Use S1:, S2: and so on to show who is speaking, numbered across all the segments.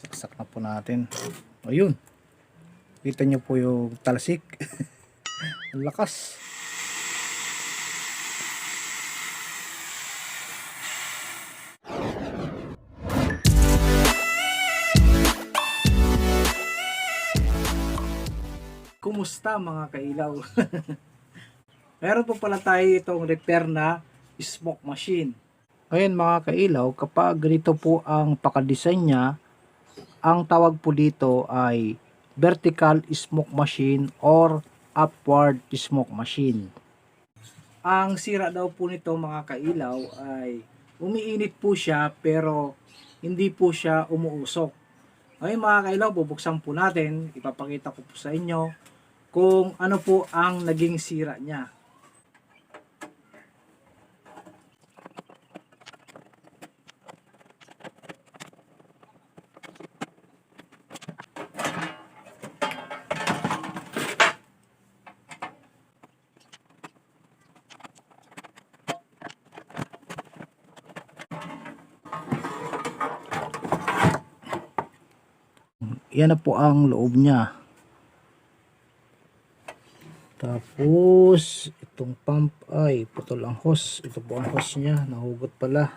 S1: Saksak na po natin. Ayun. Kita nyo po yung talsik. Ang lakas. Kumusta mga kailaw? Meron po pala tayo itong repair na smoke machine. Ngayon mga kailaw, kapag ganito po ang pakadesign niya, ang tawag po dito ay vertical smoke machine or upward smoke machine. Ang sira daw po nito mga kailaw ay umiinit po siya pero hindi po siya umuusok. Ngayon mga kailaw, bubuksan po natin, ipapakita ko po sa inyo kung ano po ang naging sira niya. Yan na po ang loob niya. Tapos, itong pump ay putol ang hose. Ito po ang hose niya. Nahugot pala.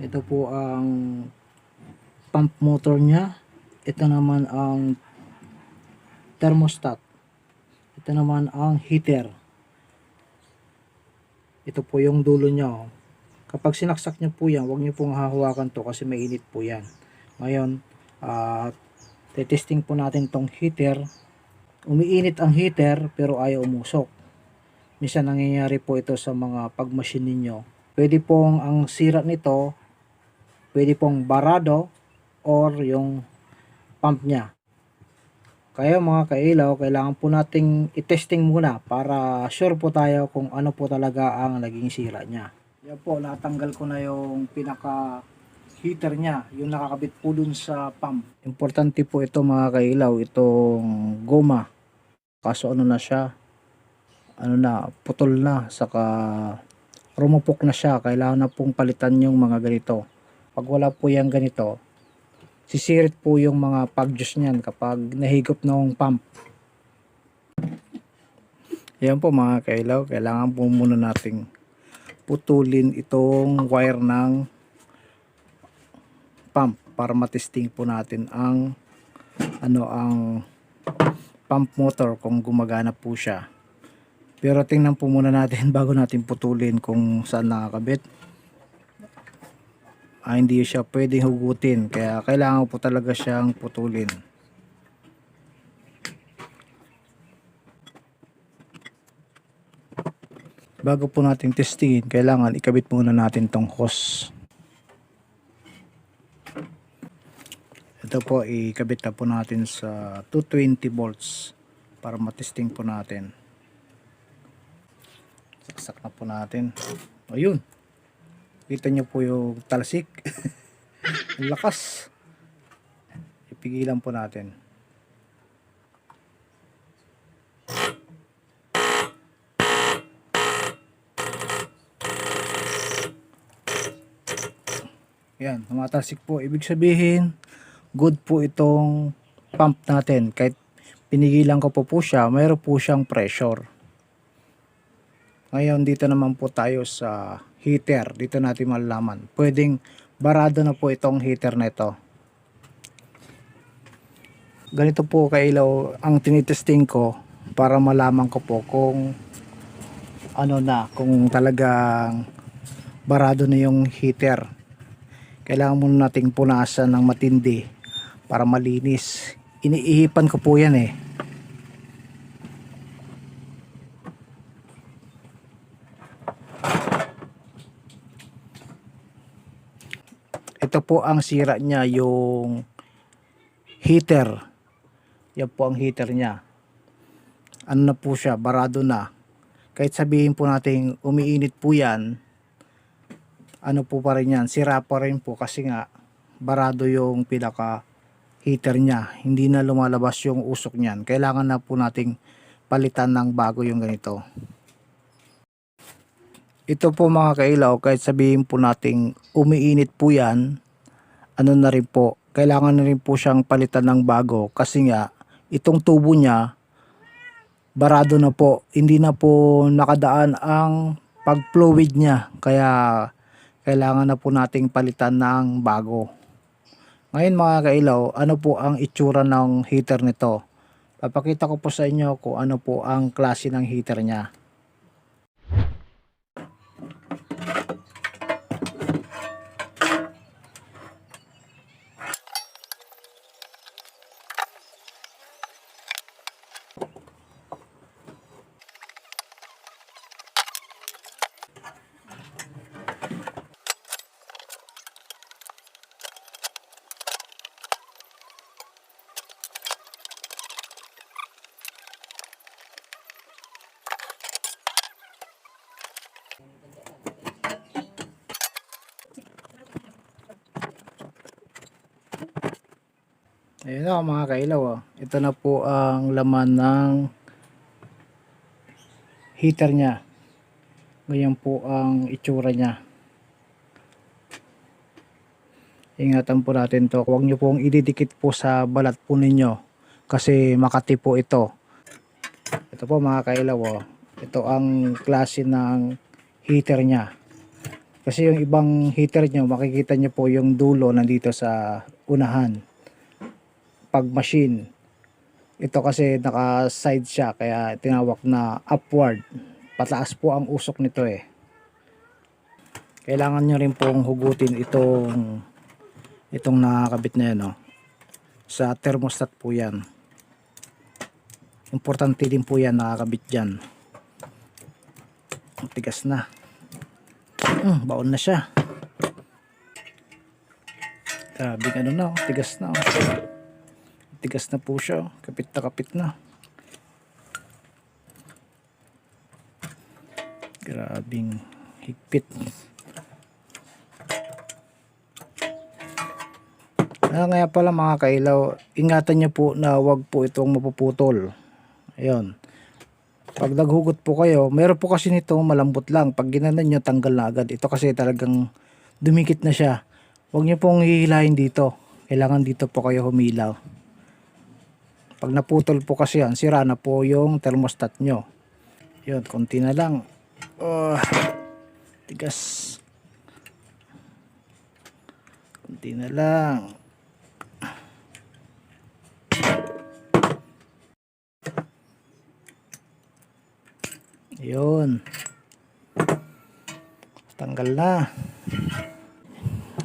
S1: Ito po ang pump motor niya. Ito naman ang thermostat. Ito naman ang heater. Ito po yung dulo niya. oh. Kapag sinaksak niyo po yan, huwag niyo pong hahawakan to kasi mainit po yan. Ngayon, at testing po natin tong heater. Umiinit ang heater pero ayaw umusok. Minsan nangyayari po ito sa mga pagmachine ninyo. Pwede pong ang sira nito, pwede pong barado or yung pump niya. Kaya mga kailaw, kailangan po nating i-testing muna para sure po tayo kung ano po talaga ang naging sira niya. Yan po, natanggal ko na yung pinaka heater niya, yung nakakabit po dun sa pump. Importante po ito mga kailaw, itong goma. Kaso ano na siya, ano na, putol na, saka rumupok na siya. Kailangan na pong palitan yung mga ganito. Pag wala po yung ganito, sisirit po yung mga pag-juice niyan kapag nahigop ng pump. Yan po mga kailaw, kailangan po muna nating putulin itong wire ng pump para matesting po natin ang ano ang pump motor kung gumagana po siya. Pero tingnan po muna natin bago natin putulin kung saan nakakabit. Ah, hindi siya pwedeng hugutin kaya kailangan po talaga siyang putulin. Bago po natin testingin, kailangan ikabit muna natin tong hose. Ito po, ikabit na po natin sa 220 volts para matesting po natin. Saksak na po natin. Ayun. Kita nyo po yung talsik. Ang lakas. Ipigilan po natin. Yan, tumatasik po. Ibig sabihin, good po itong pump natin. Kahit pinigilan ko po po siya, mayroon po siyang pressure. Ngayon, dito naman po tayo sa heater. Dito natin malalaman. Pwedeng barado na po itong heater na ito. Ganito po kailaw ang tinitesting ko para malaman ko po kung ano na, kung talagang barado na yung heater kailangan muna nating punasan ng matindi para malinis. Iniihipan ko po yan eh. Ito po ang sira niya yung heater. Yan po ang heater niya. Ano na po siya, barado na. Kahit sabihin po natin umiinit po yan, ano po pa rin yan, sira pa rin po kasi nga barado yung pinaka heater niya. Hindi na lumalabas yung usok niyan. Kailangan na po nating palitan ng bago yung ganito. Ito po mga kailaw, kahit sabihin po nating umiinit po yan, ano na rin po, kailangan na rin po siyang palitan ng bago kasi nga itong tubo niya barado na po. Hindi na po nakadaan ang pag-fluid niya. Kaya kailangan na po nating palitan ng bago. Ngayon mga kailaw, ano po ang itsura ng heater nito? Papakita ko po sa inyo kung ano po ang klase ng heater niya. Ayun na mga kailaw. oh. Ito na po ang laman ng heater niya. Ganyan po ang itsura niya. Ingatan po natin to. Huwag nyo pong ididikit po sa balat po ninyo. Kasi makati po ito. Ito po mga kailaw. oh. Ito ang klase ng heater niya. Kasi yung ibang heater nyo, makikita nyo po yung dulo nandito sa unahan pag machine. Ito kasi naka side siya kaya tinawag na upward. Pataas po ang usok nito eh. Kailangan nyo rin pong hugutin itong itong nakakabit na yan no? sa thermostat po yan. Importante din po yan nakakabit dyan. Tigas na. Hmm, baon na siya. Grabe ano na, oh, tigas na. oh tigas na po siya. Kapit na kapit na. Grabing higpit. Ah, nga pala mga kailaw, ingatan nyo po na wag po itong mapuputol. Ayun. Pag naghugot po kayo, meron po kasi nito malambot lang. Pag ginanan nyo, tanggal na agad. Ito kasi talagang dumikit na siya. Huwag nyo pong hihilahin dito. Kailangan dito po kayo humilaw. Pag naputol po kasi yan, sira na po yung thermostat nyo. Yun, konti na lang. Oh, tigas. Konti na lang. Yun. Tanggal na.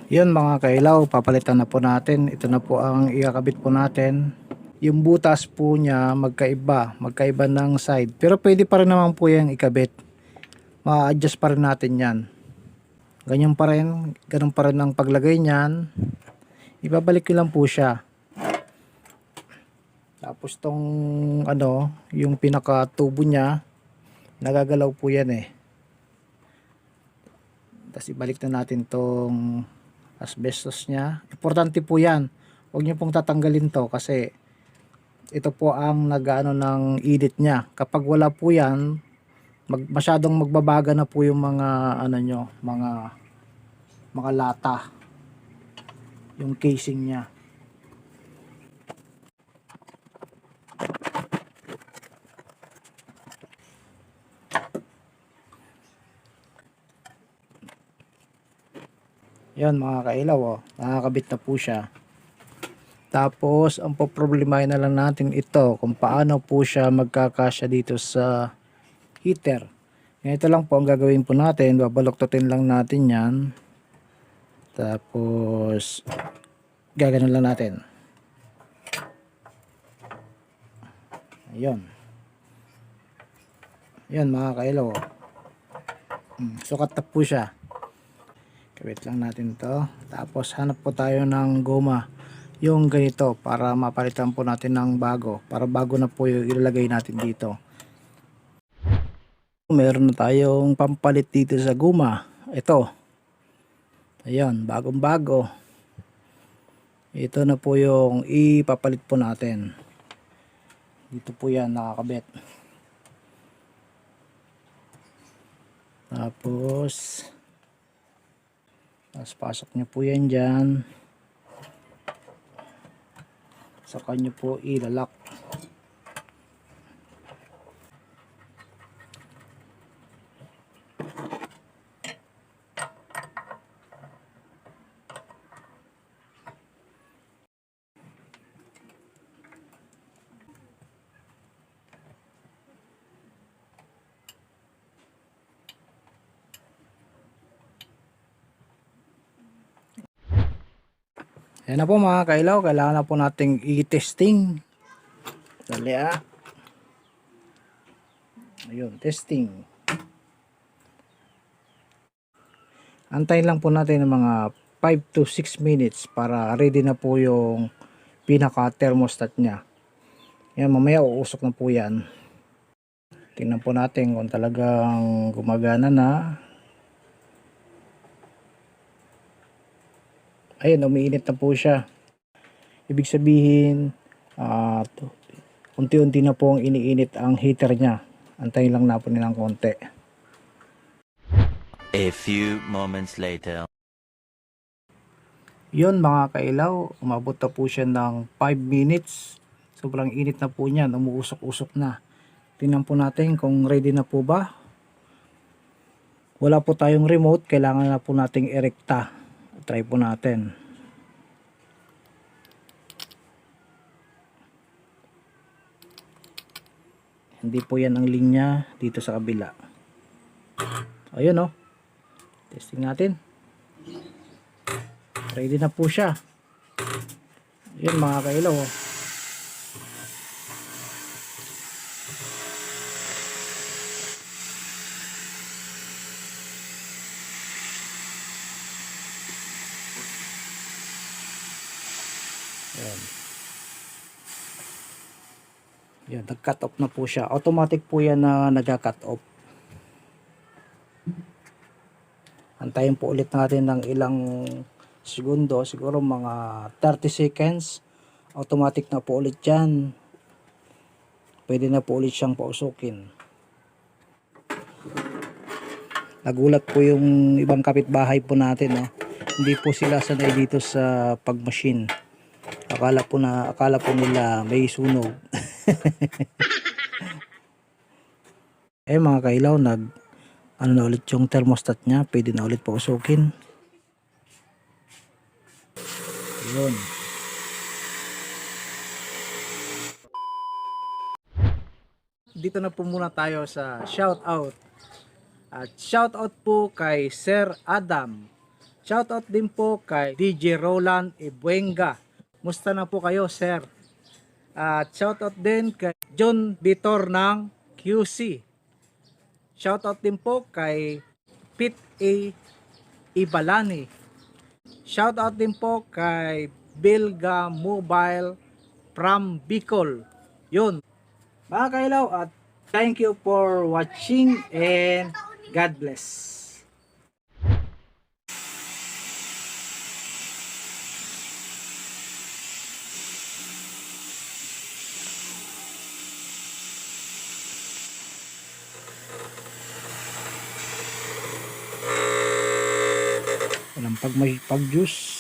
S1: Yun mga kailaw, papalitan na po natin. Ito na po ang ikakabit po natin yung butas po niya magkaiba, magkaiba ng side. Pero pwede pa rin naman po yan ikabit. Ma-adjust pa rin natin yan. Ganyan pa rin, ganun pa rin ang paglagay niyan. Ibabalik ko lang po siya. Tapos tong ano, yung pinaka tubo niya, nagagalaw po yan eh. Tapos ibalik na natin tong asbestos niya. Importante po yan. Huwag niyo pong tatanggalin to kasi ito po ang nagaano ng edit niya. Kapag wala po 'yan, mag, masyadong magbabaga na po yung mga ano nyo, mga mga lata. Yung casing niya. Yan mga kailaw oh. Nakakabit na po siya. Tapos, ang poproblemahin na lang natin ito kung paano po siya magkakasya dito sa heater. Ito lang po ang gagawin po natin. Babaloktotin lang natin yan. Tapos, gaganon lang natin. Ayun. Ayun mga kailaw. Hmm, sukat na po siya. Kawit lang natin to. Tapos hanap po tayo ng goma yung ganito para mapalitan po natin ng bago para bago na po yung ilalagay natin dito. Meron na tayong pampalit dito sa guma. Ito. Ayan bagong bago. Ito na po yung ipapalit po natin. Dito po yan nakakabit. Tapos tapos pasok nyo po yan dyan sa kanyo po ilalak. Yan na po mga kailaw, kailangan na po nating i-testing. Dali ah. Ayun, testing. Antayin lang po natin ng mga 5 to 6 minutes para ready na po yung pinaka thermostat niya. Yan, mamaya uusok na po yan. Tingnan po natin kung talagang gumagana na. Ayun, umiinit na po siya. Ibig sabihin, to- unti-unti na po ang iniinit ang heater niya. Antayin lang na po nilang konti.
S2: A few moments later.
S1: Yun mga kailaw, umabot na po siya ng 5 minutes. Sobrang init na po niyan, umuusok-usok na. Tingnan po natin kung ready na po ba. Wala po tayong remote, kailangan na po nating erekta. Try po natin. Hindi po yan ang linya dito sa kabila. Ayun oh. Testing natin. Ready na po siya. Yun mga kailaw. Oh. Nag-cut off na po siya. Automatic po yan na nag-cut off. Antayin po ulit natin ng ilang segundo, siguro mga 30 seconds. Automatic na po ulit yan. Pwede na po ulit siyang pausukin. Nagulat po yung ibang kapitbahay po natin. No? Hindi po sila sanay dito sa pagmachine. Akala po na akala po nila may sunog. Eh mga kailaw nag ano na ulit yung thermostat niya, pwede na ulit pausukin. Yun. Dito na po muna tayo sa shout out. At shout out po kay Sir Adam. Shout out din po kay DJ Roland Ibuenga. Musta na po kayo, sir? At shout out din kay John Vitor ng QC. Shout out din po kay Pete A. Ibalani. Shout out din po kay Bilga Mobile from Bicol. Yun. Mga kailaw at thank you for watching and God bless. Pag may pag juice.